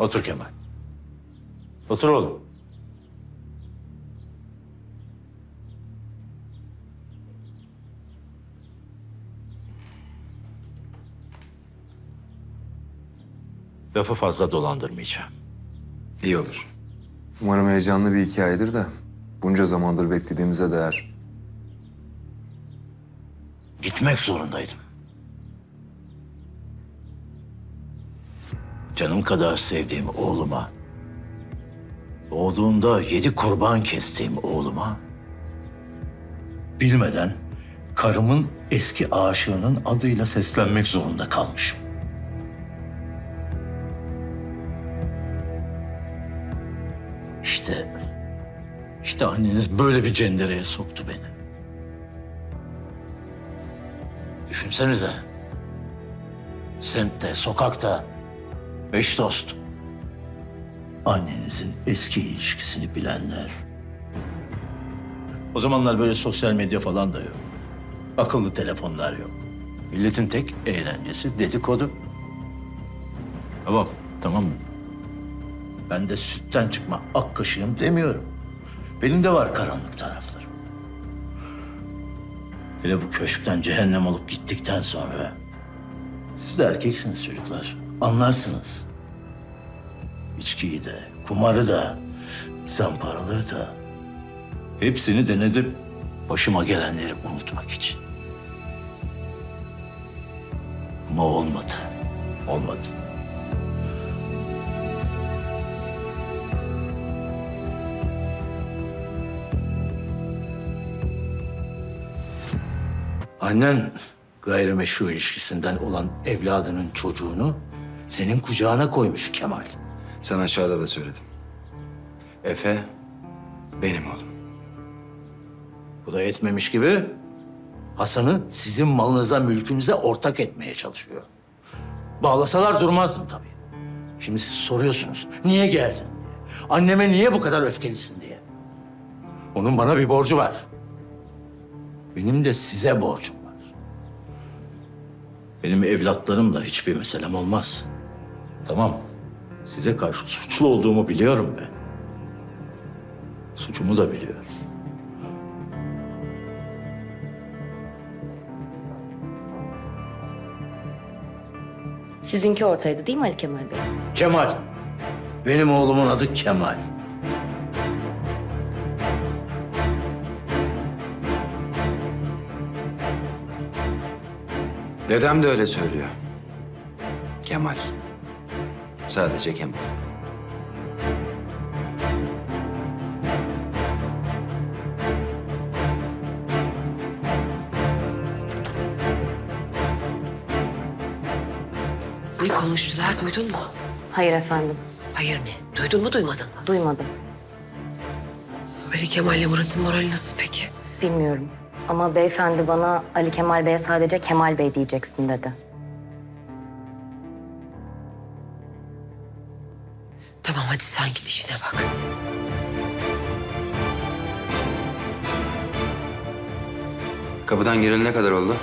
Otur Kemal. Otur oğlum. Lafı fazla dolandırmayacağım. İyi olur. Umarım heyecanlı bir hikayedir de bunca zamandır beklediğimize değer. Gitmek zorundaydım. Canım kadar sevdiğim oğluma, doğduğunda yedi kurban kestiğim oğluma, bilmeden karımın eski aşığının adıyla seslenmek zorunda kalmışım. İşte, işte anneniz böyle bir cendereye soktu beni. Düşünsenize. Semtte, sokakta beş dost. Annenizin eski ilişkisini bilenler. O zamanlar böyle sosyal medya falan da yok. Akıllı telefonlar yok. Milletin tek eğlencesi dedikodu. Tamam, tamam mı? Ben de sütten çıkma ak kaşığım demiyorum. Benim de var karanlık taraflarım. Hele bu köşkten cehennem olup gittikten sonra... Siz de erkeksiniz çocuklar. Anlarsınız. İçkiyi de, kumarı da, zamparalığı da... Hepsini denedim. Başıma gelenleri unutmak için. Ama olmadı. Olmadı. Annen gayrimeşru ilişkisinden olan evladının çocuğunu senin kucağına koymuş Kemal. Sana aşağıda da söyledim. Efe benim oğlum. Bu da yetmemiş gibi Hasan'ı sizin malınıza, mülkünüze ortak etmeye çalışıyor. Bağlasalar durmazdım tabii. Şimdi siz soruyorsunuz, niye geldin diye. Anneme niye bu kadar öfkelisin diye. Onun bana bir borcu var. Benim de size borcum var. Benim evlatlarımla hiçbir meselem olmaz. Tamam. Size karşı suçlu olduğumu biliyorum ben. Suçumu da biliyorum. Sizinki ortaydı değil mi Ali Kemal Bey? Kemal. Benim oğlumun adı Kemal. Dedem de öyle söylüyor. Kemal. Sadece Kemal. Ne konuştular duydun mu? Hayır efendim, Hayır ne? Duydun mu duymadın mı? duymadım. Ali Kemal'le Murat'ın morali nasıl peki? Bilmiyorum. Ama beyefendi bana Ali Kemal Bey'e sadece Kemal Bey diyeceksin dedi. Tamam hadi sen git işine bak. Kapıdan girilene kadar oldu.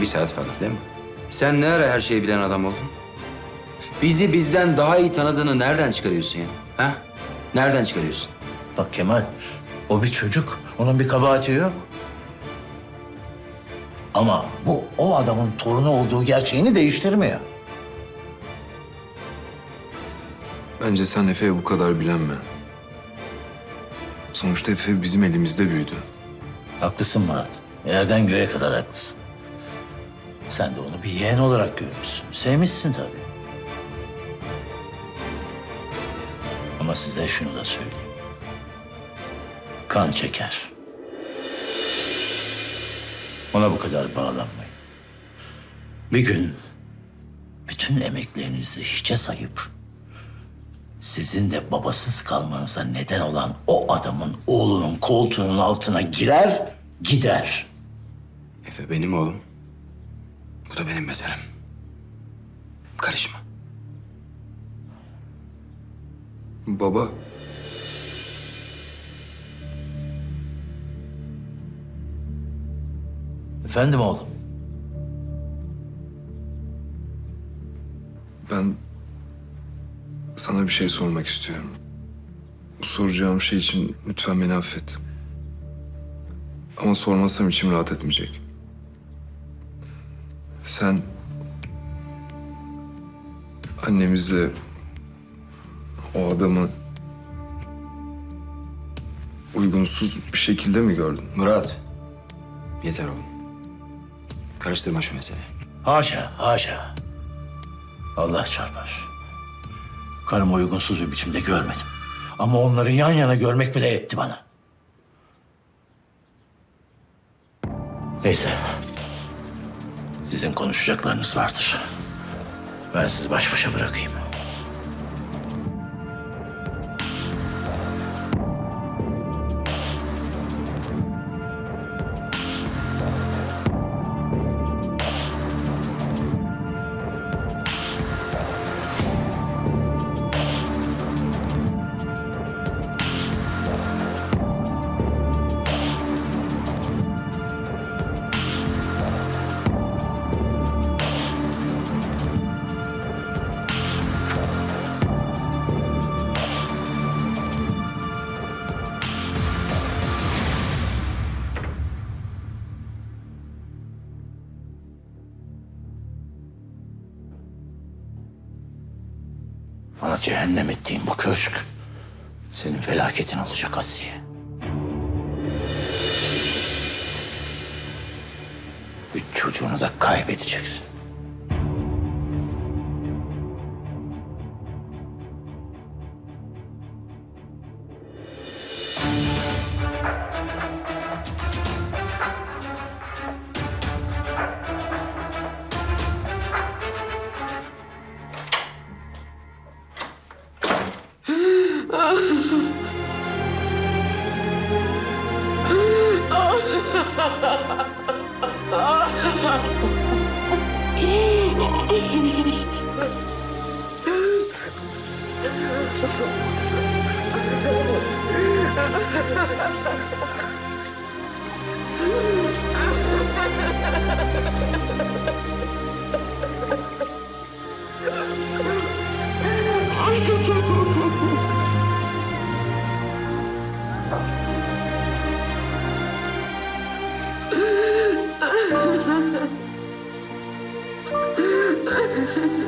Bir saat falan değil mi? Sen ne ara her şeyi bilen adam oldun? Bizi bizden daha iyi tanıdığını nereden çıkarıyorsun ya? Ha? Nereden çıkarıyorsun? Bak Kemal, o bir çocuk. Onun bir kabahati yok. Ama bu o adamın torunu olduğu gerçeğini değiştirmiyor. Bence sen Efe'ye bu kadar bilenme. Sonuçta Efe bizim elimizde büyüdü. Haklısın Murat. Yerden göğe kadar haklısın. Sen de onu bir yeğen olarak görmüşsün. Sevmişsin tabii. Ama size şunu da söyleyeyim. Kan çeker. Ona bu kadar bağlanmayın. Bir gün bütün emeklerinizi hiçe sayıp sizin de babasız kalmanıza neden olan o adamın oğlunun koltuğunun altına girer, gider. Efe benim oğlum. Bu da benim meselem. Karışma. Baba, Efendim oğlum? ben Sana bir şey sormak istiyorum. Bu soracağım şey için lütfen beni affet. Ama sormazsam içim rahat etmeyecek. Sen annemizle o adamı uygunsuz bir şekilde mi gördün? Murat. Yeter oğlum. Karıştırma şu meseleyi. Haşa, haşa. Allah çarpar. Karımı uygunsuz bir biçimde görmedim. Ama onları yan yana görmek bile etti bana. Neyse. Sizin konuşacaklarınız vardır. Ben sizi baş başa bırakayım. Bana cehennem ettiğin bu köşk senin felaketin olacak Asiye. Üç çocuğunu da kaybedeceksin. Ha ha ha ha! Ha ha ha.